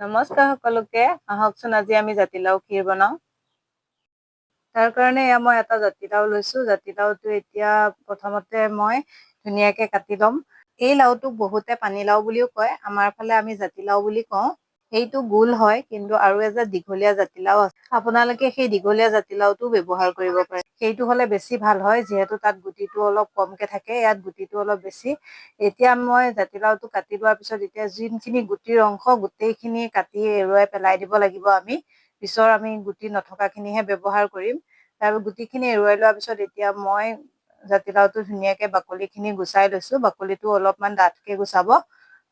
নমস্কাৰ সকলোকে। আহকচোন আজি আমি জাতিলাও ক্ষীৰ বনাওঁ। তাৰ কাৰণে এয়া মই এটা জাতিলাও লৈছোঁ। জাতিলাওটো এতিয়া প্ৰথমতে মই ধুনীয়াকৈ কাটি ল'ম। এই লাওটোক বহুতে পানীলাও বুলিও কয়। আমাৰ ফালে আমি জাতিলাও বুলি কওঁ। সেইটো গোল হয় কিন্তু আৰু এজাত দীঘলীয়া জাতিলাও আছে। আপোনালোকে সেই দীঘলীয়া জাতিলাওটো ব্যৱহাৰ কৰিব পাৰে। সেইটো হ'লে বেছি ভাল হয় যিহেতু তাত গুটিটো অলপ কমকৈ থাকে ইয়াত গুটিটো অলপ বেছি। এতিয়া মই জাতিলাওটো কাটি লোৱাৰ পিছত এতিয়া যোনখিনি গুটিৰ অংশ গোটেইখিনি কাটি এৰুৱাই পেলাই দিব লাগিব আমি। পিছৰ আমি গুটি নথকাখিনিহে ব্যৱহাৰ কৰিম। তাৰ গুটিখিনি এৰুৱাই লোৱাৰ পিছত এতিয়া মই জাতিলাওটো ধুনীয়াকৈ বাকলিখিনি গুচাই লৈছোঁ। বাকলিটো অলপমান ডাঠকৈ গুচাব।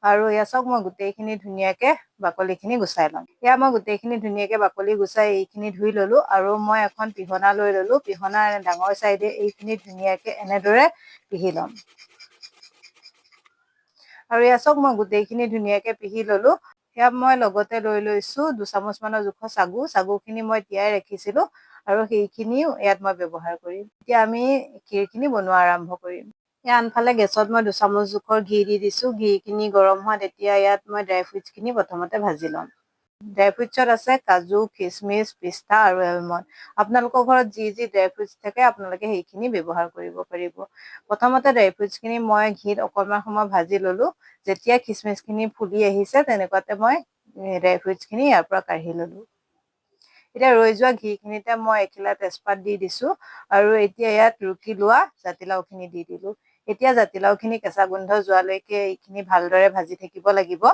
আৰু এয়া চাওক মই গোটেইখিনি ধুনীয়াকৈ বাকলিখিনি গুচাই ল'ম। এয়া মই গোটেইখিনি ধুনীয়াকৈ বাকলি গুচাই এইখিনি ধুই ল'লোঁ আৰু মই এখন পিহনা লৈ ল'লোঁ। পিহনা ডাঙৰ চাইডে এইখিনি ধুনীয়াকৈ এনেদৰে পিহি ল'ম। আৰু এয়া চাওক মই গোটেইখিনি ধুনীয়াকৈ পিহি ল'লোঁ। সেয়া মই লগতে লৈ লৈছোঁ দুচামুচমানৰ জোখৰ চাগু। চাগুখিনি মই তিয়াই ৰাখিছিলোঁ আৰু সেইখিনিও ইয়াত মই ব্যৱহাৰ কৰিম। এতিয়া আমি ক্ষীৰখিনি বনোৱা আৰম্ভ কৰিম। ইয়াত আনফালে গেছত মই দুচামুচ জোখৰ ঘি দি দিছোঁ ঘিখিনি গৰম হোৱাত এতিয়া ইয়াত মই ড্ৰাই ফ্ৰুটছখিনি প্ৰথমতে ভাজি ল'ম। ড্ৰাই ফ্ৰুটছত আছে কাজু খিচমিচ পিস্তা আৰু এলমণ্ড। আপোনালোকৰ ঘৰত যি যি ড্ৰাই ফ্ৰুটছ থাকে আপোনালোকে সেইখিনি ব্যৱহাৰ কৰিব পাৰিব। প্ৰথমতে ড্ৰাই ফ্ৰুটছখিনি মই ঘিত অকণমান সময় ভাজি ল'লোঁ। যেতিয়া খিচমিচখিনি ফুলি আহিছে তেনেকুৱাতে মই ড্ৰাই ফ্ৰুটছখিনি ইয়াৰ পৰা কাঢ়ি ল'লোঁ। এতিয়া ৰৈ যোৱা ঘিখিনিতে মই এখিলা তেজপাত দি দিছোঁ। আৰু এতিয়া ইয়াত ৰুকি লোৱা জাতিলাওখিনি দি দিলোঁ। এতিয়া জাতিলাওখিনি কেঁচা গোন্ধ যোৱালৈকে এইখিনি ভালদৰে ভাজি থাকিব লাগিব।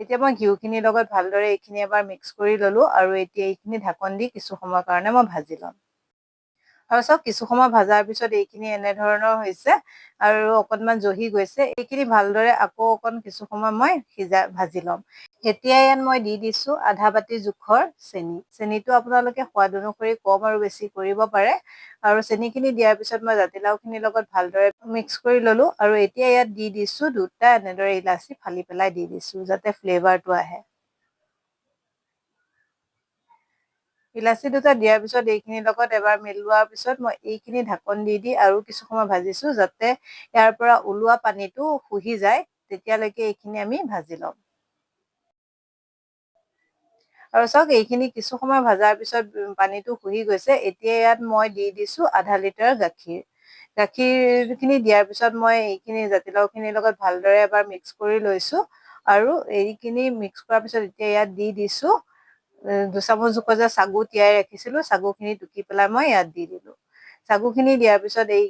এতিয়া মই ঘিউখিনিৰ লগত ভালদৰে এইখিনি এবাৰ মিক্স কৰি ল'লোঁ আৰু এতিয়া এইখিনি ঢাকন দি কিছু সময়ৰ কাৰণে মই ভাজি ল'ম। আৰু চাওক কিছু সময় ভজাৰ পিছত এইখিনি এনেধৰণৰ হৈছে আৰু অকণমান জহি গৈছে। এইখিনি ভালদৰে আকৌ অকণ কিছু সময় মই সিজা ভাজি ল'ম। এতিয়া ইয়াত মই দি দিছোঁ আধা বাতি জোখৰ চেনি। চেনিটো আপোনালোকে সোৱাদ অনুসৰি কম আৰু বেছি কৰিব পাৰে আৰু চেনিখিনি দিয়াৰ পিছত মই জাতিলাওখিনিৰ লগত ভালদৰে মিক্স কৰি ল'লোঁ আৰু এতিয়া ইয়াত দি দিছোঁ দুটা এনেদৰে ইলাচি ফালি পেলাই দি দিছোঁ যাতে ফ্লেভাৰটো আহে। ইলাচি দুটা দিয়াৰ পিছত এইখিনিৰ লগত এবাৰ মিলোৱাৰ পিছত মই এইখিনি ঢাকন দি দি আৰু কিছু সময় ভাজিছোঁ যাতে ইয়াৰ পৰা ওলোৱা পানীটো শুহি যায়। তেতিয়ালৈকে এইখিনি আমি ভাজি ল'ম। আৰু চাওক এইখিনি কিছু সময় ভজাৰ পিছত পানীটো শুহি গৈছে। এতিয়া ইয়াত মই দি দিছোঁ আধা লিটাৰ গাখীৰ। গাখীৰখিনি দিয়াৰ পিছত মই এইখিনি জাতিলাওখিনিৰ লগত ভালদৰে এবাৰ মিক্স কৰি লৈছোঁ। আৰু এইখিনি মিক্স কৰাৰ পিছত এতিয়া ইয়াত দি দিছোঁ দুচামুচ জোখৰ যে চাগু তিয়াই ৰাখিছিলোঁ চাগুখিনি টুকি পেলাই মই ইয়াত দি দিলোঁ। চাগুখিনি দিয়াৰ পিছত এই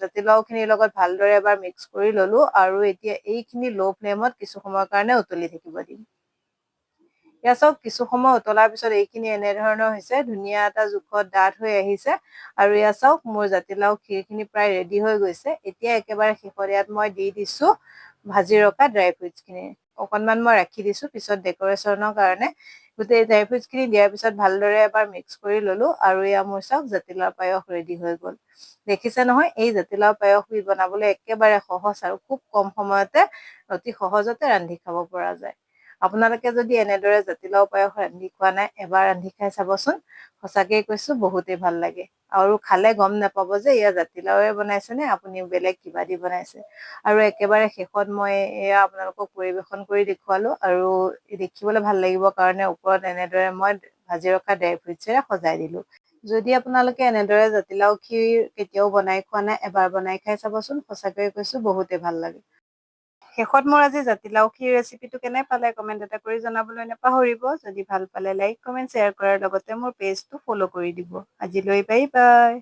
জাতিলাওখিনিৰ লগত ভালদৰে এবাৰ মিক্স কৰি ল'লোঁ আৰু এতিয়া এইখিনি ল' ফ্লেমত কিছু সময়ৰ কাৰণে উতলি থাকিব দিম। ইয়াত চাওক কিছু সময় উতলাৰ পিছত এইখিনি এনেধৰণৰ হৈছে ধুনীয়া এটা জোখত ডাঠ হৈ আহিছে আৰু ইয়াত চাওক মোৰ জাতিলাও ক্ষীৰখিনি প্ৰায় ৰেডি হৈ গৈছে। এতিয়া একেবাৰে শেষত ইয়াত মই দি দিছোঁ ভাজি ৰখা ড্ৰাই ফ্ৰুটছখিনি অকণমান মই ৰাখি দিছোঁ পিছত ডেক'ৰেশ্যনৰ কাৰণে গোটেই ড্ৰাই ফ্ৰুটছখিনি দিয়াৰ পিছত ভালদৰে এবাৰ মিক্স কৰি ল'লোঁ আৰু এয়া মোৰ চাওক জাতিলাও পায়স ৰেডি হৈ গ'ল। দেখিছে নহয় এই জাতিলাও পায়সবিধ বনাবলৈ একেবাৰে সহজ আৰু খুব কম সময়তে অতি সহজতে ৰান্ধি খাব পৰা যায়। আপোনালোকে যদি এনেদৰে জাতিলাও পায়স ৰান্ধি খোৱা নাই এবাৰ ৰান্ধি খাই চাবচোন। সঁচাকেই কৈছোঁ বহুতেই ভাল লাগে। আৰু খালে গম নাপাব যে এয়া জাতিলাওৰে বনাইছেনে আপুনি বেলেগ কিবা দি বনাইছে। আৰু একেবাৰে শেষত মই এয়া আপোনালোকক পৰিৱেশন কৰি দেখুৱালোঁ আৰু দেখিবলৈ ভাল লাগিব কাৰণে ওপৰত এনেদৰে মই ভাজি ৰখা ড্ৰাই ফ্ৰুটছেৰে সজাই দিলোঁ। যদি আপোনালোকে এনেদৰে জাতিলাও ক্ষীৰ কেতিয়াও বনাই খোৱা নাই এবাৰ বনাই খাই চাবচোন সঁচাকৈয়ে কৈছোঁ বহুতেই ভাল লাগে। শেষত মোৰ আজি জাতিলাও ক্ষীৰ ৰেচিপিটো কেনে পালে কমেণ্ট এটা কৰি জনাবলৈ নাপাহৰিব। যদি ভাল পালে লাইক কমেণ্ট শ্বেয়াৰ কৰাৰ লগতে মোৰ পেজটো ফ'ল' কৰি দিব। আজিলৈ বাই বাই